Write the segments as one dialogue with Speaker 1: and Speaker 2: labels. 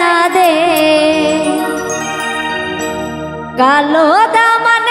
Speaker 1: না দে। কালো দামান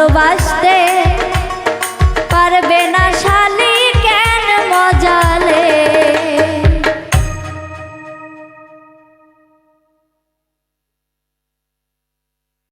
Speaker 1: Aprovaste.